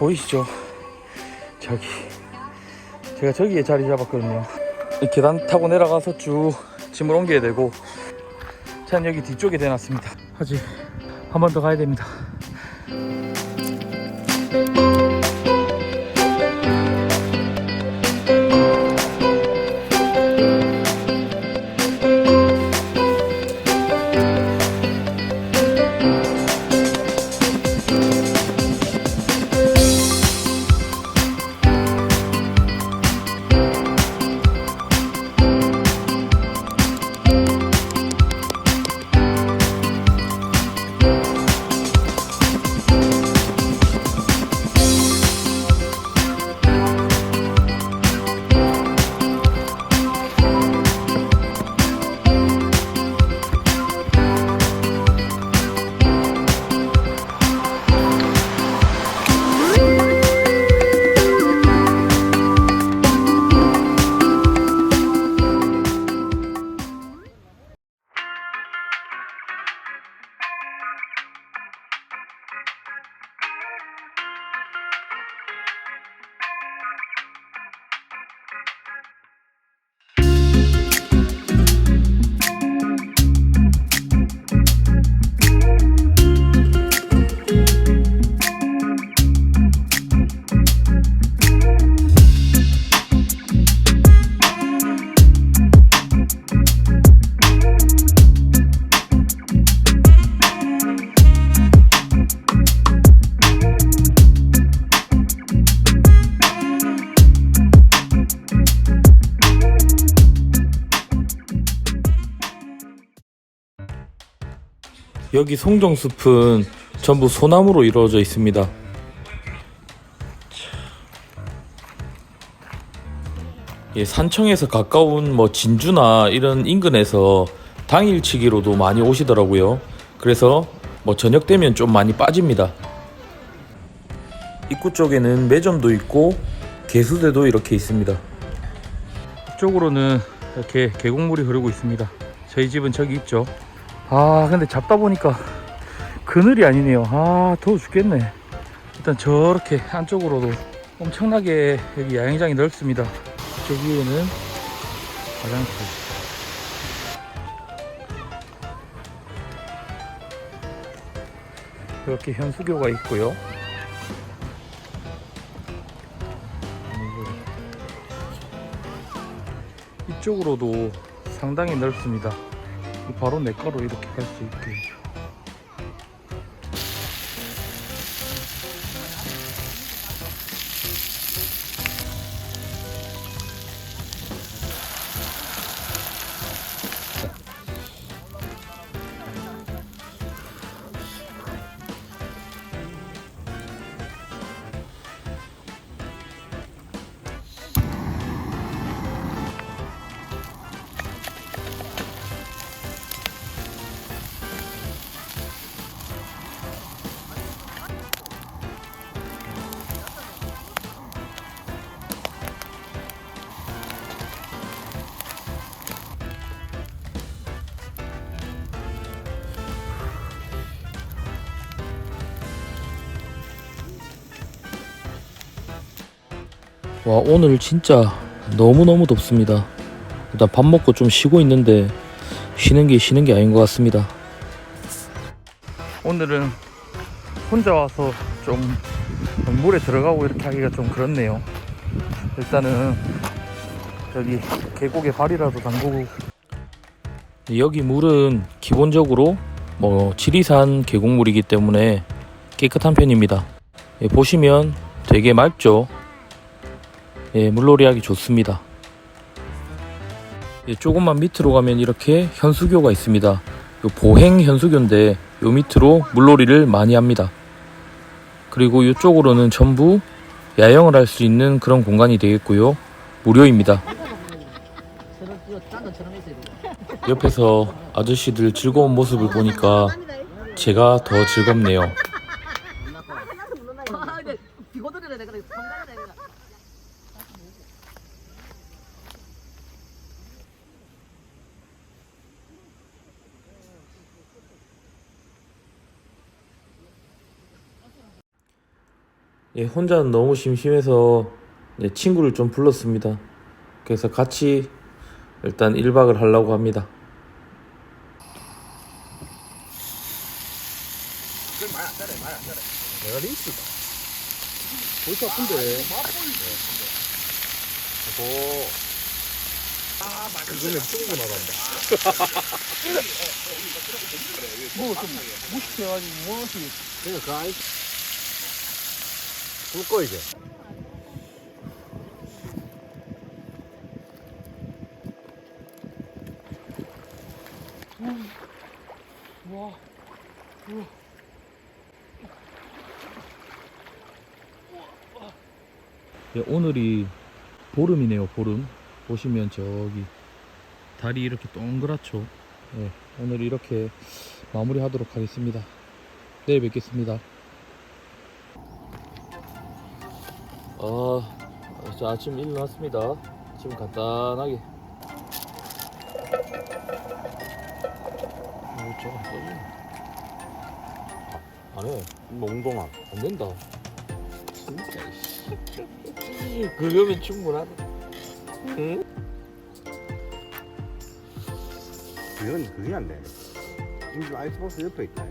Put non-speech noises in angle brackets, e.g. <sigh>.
보이시죠? 저기 제가 저기에 자리 잡았거든요. 이 계단 타고 내려가서 쭉 짐을 옮겨야 되고 차는 여기 뒤쪽에 대놨습니다. 아직 한 번 더 가야 됩니다 여기 송정숲은 전부 소나무로 이루어져 있습니다. 예, 산청에서 가까운 뭐 진주나 이런 인근에서 당일치기로도 많이 오시더라고요. 그래서 뭐 저녁 되면 좀 많이 빠집니다. 입구 쪽에는 매점도 있고 개수대도 이렇게 있습니다. 이쪽으로는 이렇게 계곡물이 흐르고 있습니다. 저희 집은 저기 있죠. 아 근데 잡다 보니까 그늘이 아니네요. 아 더워 죽겠네. 일단 저렇게 안쪽으로도 엄청나게 여기 야영장이 넓습니다. 저 위에는 화장실. 이렇게 현수교가 있고요. 이쪽으로도 상당히 넓습니다 바로 내과로 이렇게 갈 수 있게 와 오늘 진짜 너무너무 덥습니다. 일단 밥 먹고 좀 쉬고 있는데 쉬는 게 쉬는 게 아닌 것 같습니다. 오늘은 혼자 와서 좀 물에 들어가고 이렇게 하기가 좀 그렇네요. 일단은 여기 계곡에 발이라도 담그고. 여기 물은 기본적으로 뭐 지리산 계곡물이기 때문에 깨끗한 편입니다. 예, 보시면 되게 맑죠 예, 물놀이 하기 좋습니다. 예, 조금만 밑으로 가면 이렇게 현수교가 있습니다. 요 보행 현수교인데 요 밑으로 물놀이를 많이 합니다. 그리고 이쪽으로는 전부 야영을 할 수 있는 그런 공간이 되겠고요. 무료입니다. 옆에서 아저씨들 즐거운 모습을 보니까 제가 더 즐겁네요. 아, 근데 비고들이라 내가 성가라 내가. 예, 혼자는 너무 심심해서 예, 친구를 좀 불렀습니다. 그래서 같이 일단 1박을 하려고 합니다. 내가 링스다. 골치 아픈데. 오. 그거는 충분하단다. 뭐 좀 무식해가지고 뭐지? 그냥 꺼 이제. 와, 우와. 예, 오늘이 보름이네요, 보름. 보시면 저기 달이 이렇게 동그랗죠. 예, 오늘 이렇게 마무리 하도록 하겠습니다. 내일 뵙겠습니다. 아, 저 아침 일어났습니다. 지금 간단하게. 어, 저거 안 떠지네. 안 해. 몽동아. 안 된다. 진짜, 씨. 그거면 <laughs> 충분하다. 응? 그건 그게 안 돼. 지금 아이스박스 옆에 있다.